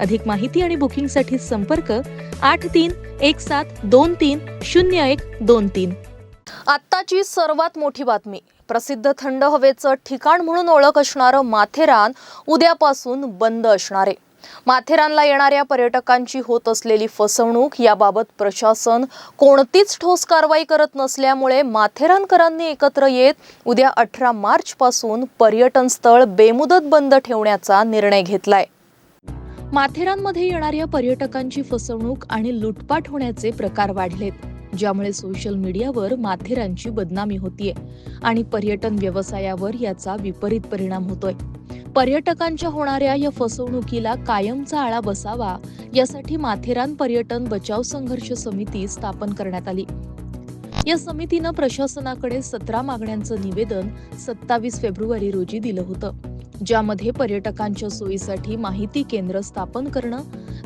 अधिक माहिती आणि बुकिंगसाठी संपर्क आठ तीन एक सात दोन तीन शून्य एक दोन तीन. आत्ताची सर्वात मोठी बातमी. प्रसिद्ध थंड हवेचं ठिकाण म्हणून ओळख असणारं माथेरान उद्यापासून बंद असणार. आहे माथेरानला येणाऱ्या पर्यटकांची होत असलेली फसवणूक याबाबत प्रशासन कोणतीच ठोस कारवाई करत नसल्यामुळे माथेरानकरांनी एकत्र येत उद्या अठरा मार्चपासून पर्यटनस्थळ पर्यटन स्थळ बेमुदत बंद ठेवण्याचा निर्णय घेतलाय. माथेरानमध्ये येणाऱ्या पर्यटकांची फसवणूक आणि लुटपाट होण्याचे प्रकार वाढलेत ज्यामुळे सोशल मीडियावर माथेरानची बदनामी होतीये आणि पर्यटन व्यवसायावर याचा विपरीत परिणाम होतोय. पर्यटकांच्या होणाऱ्या या फसवणुकीला कायमचा आळा बसावा यासाठी माथेरान पर्यटन बचाव संघर्ष समिती स्थापन करण्यात आली. या समितीनं प्रशासनाकडे सतरा मागण्यांचं निवेदन सत्तावीस फेब्रुवारी रोजी दिलं होतं. ज्यामध्ये पर्यटकांच्या सोयीसाठी माहिती केंद्र स्थापन करणं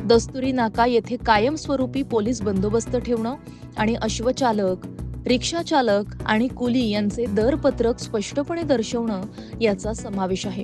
दस्तुरी नाका येथे कायमस्वरूपी पोलीस बंदोबस्त ठेवणं आणि अश्वचालक रिक्षा चालक आणि कुली यांचे दरपत्रक स्पष्टपणे दर्शवणं याचा समावेश आहे.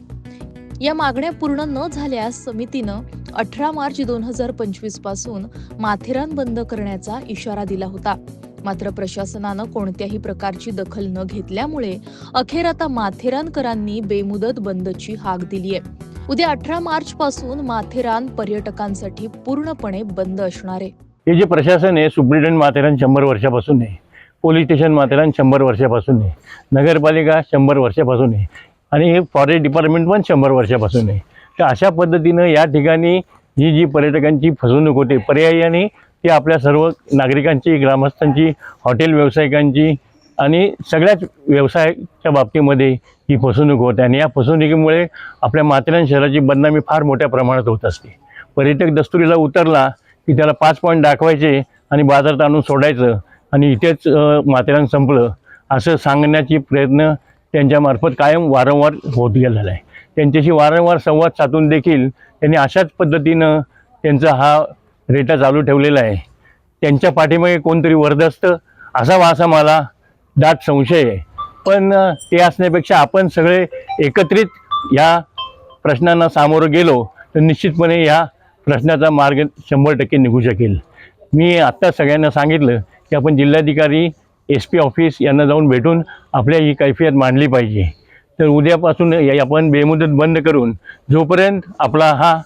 या मागण्या पूर्ण न झाल्यास समितीनं अठरा मार्च दोन हजार पंचवीसपासून माथेरान बंद करण्याचा इशारा दिला होता. मात्र प्रशासनानं कोणत्याही प्रकारची दखल न घेतल्यामुळे अखेर आता माथेरानकरांनी बेमुदत बंदची हाक दिली आहे उद्या अठरा मार्च पासून माथेरान पर्यटकांसाठी पूर्णपणे बंद असणार आहे. हे जे प्रशासन आहे सुप्रिटेंड माथेरान शंभर वर्षापासून आहे. पोलीस स्टेशन माथेरान शंभर वर्षापासून आहे. नगरपालिका शंभर वर्षापासून आहे. आणि हे फॉरेस्ट डिपार्टमेंट पण शंभर वर्षापासून आहे. तर अशा पद्धतीनं या ठिकाणी ही जी पर्यटकांची फसवणूक होते पर्यायाने ती आपल्या सर्व नागरिकांची ग्रामस्थांची हॉटेल व्यावसायिकांची आणि सगळ्याच व्यवसायाच्या बाबतीमध्ये ही फसवणूक होते. आणि या फसवणुकीमुळे आपल्या माथेरान शहराची बदनामी फार मोठ्या प्रमाणात होत असते. पर्यटक दस्तुरीला उतरला की त्याला पाच पॉईंट दाखवायचे आणि बाजारात आणून सोडायचं आणि इथेच माथेरान संपलं. असं सांगण्याची प्रयत्न त्यांच्यामार्फत कायम वारंवार होत गेलेला आहे. त्यांच्याशी वारंवार संवाद साधून देखील त्यांनी अशाच पद्धतीनं त्यांचा हा रेटा चालू ठेवलेला आहे. त्यांच्या पाठीमागे कोणतरी वरदस्त असावा असा मला दाट संशय आहे. पण ते असण्यापेक्षा आपण सगळे एकत्रित या प्रश्नांना सामोरं गेलो तर निश्चितपणे या प्रश्नाचा मार्ग शंभर टक्के निघू शकेल. मी आत्ता सगळ्यांना सांगितलं की आपण जिल्हाधिकारी एस पी ऑफिस यांना जाऊन भेटून आपल्या ही कैफियत मांडली पाहिजे. तर उद्यापासून आपण बेमुदत बंद करून जोपर्यंत आपला हा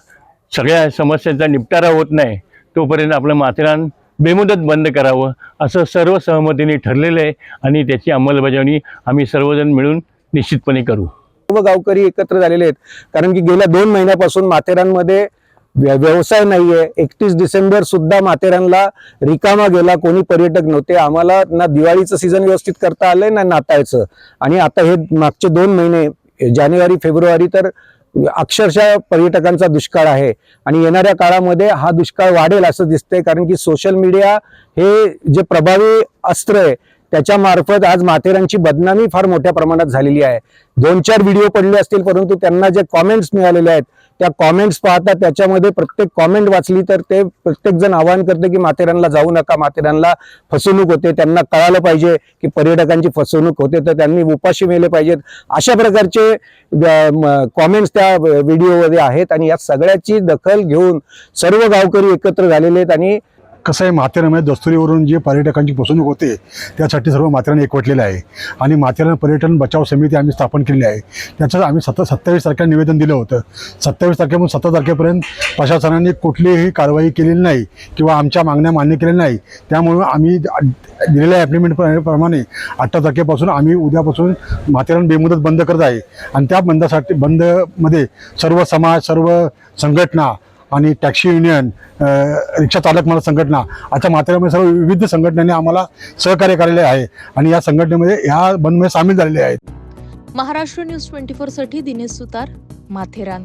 सगळ्या समस्यांचा निपटारा होत नाही तोपर्यंत आपलं माथेरान बेमुदत बंद करावं असं सर्व सहमतीने ठरलेलं आहे आणि त्याची अंमलबजावणी आम्ही सर्वजण मिळून निश्चितपणे करू. सर्व गावकरी एकत्र झालेले आहेत. कारण की गेल्या दोन महिन्यापासून माथेरानमध्ये व्य- व्यवसाय आहे एकतीस डिसेंबर सुद्धा माथेरानला रिकामा गेला कोणी पर्यटक नव्हते. आम्हाला ना दिवाळीचं सीझन व्यवस्थित करता आलंय ना नाताळचं. आणि आता हे मागचे दोन महिने जानेवारी फेब्रुवारी तर अक्षरशः पर्यटकांचा दुष्काळ आहे. आणि येणाऱ्या काळामध्ये हा दुष्काळ वाढेल असं दिसतंय कारण की सोशल मीडिया हे जे प्रभावी अस्त्र आहे त्याच्यामार्फत आज माथेरांची बदनामी फार मोठ्या प्रमाणात झालेली आहे. दोन चार व्हिडिओ पडले असतील परंतु त्यांना जे कॉमेंट्स मिळालेले आहेत त्या कॉमेंट्स पाहता त्याच्यामध्ये प्रत्येक कॉमेंट वाचली तर ते प्रत्येक जण आवाहन करते की माथेरानला जाऊ नका माथेरानला फसवणूक होते त्यांना कळालं पाहिजे की पर्यटकांची फसवणूक होते तर त्यांनी उपाशी मेले पाहिजेत. अशा प्रकारचे कॉमेंट्स त्या व्हिडिओमध्ये आहेत आणि या सगळ्याची दखल घेऊन सर्व गावकरी एकत्र झालेले आहेत आणि कसं आहे माथेरानमध्ये दस्तुरीवरून जे पर्यटकांची फसवणूक होते त्यासाठी सर्व माथेरान एकवटलेलं आहे. आणि माथेरान पर्यटन बचाव समिती आम्ही स्थापन केलेली आहे. त्याचं आम्ही सतत सत्तावीस तारखेला निवेदन दिलं होतं. सत्तावीस तारखेपासून सत्तर तारखेपर्यंत प्रशासनाने कुठलीही कारवाई केलेली नाही किंवा आमच्या मागण्या मान्य केलेल्या नाही. त्यामुळं आम्ही दिलेल्या ॲप्लिमेंट प्रमाणे अठरा तारखेपासून आम्ही उद्यापासून माथेरान बेमुदत बंद करत आहे. आणि त्या बंदासाठी बंदमध्ये सर्व समाज सर्व संघटना आणि टॅक्सी युनियन रिक्षा चालक मला संघटना आता माध्यमामध्ये सर्व विविध संघटनांनी आम्हाला सहकार्य केलेले आहे. आणि या संघटनेमध्ये ह्या बंदमध्ये सामील झालेले आहेत. महाराष्ट्र न्यूज ट्वेंटी फोरसाठी दिनेश सुतार माथेरान.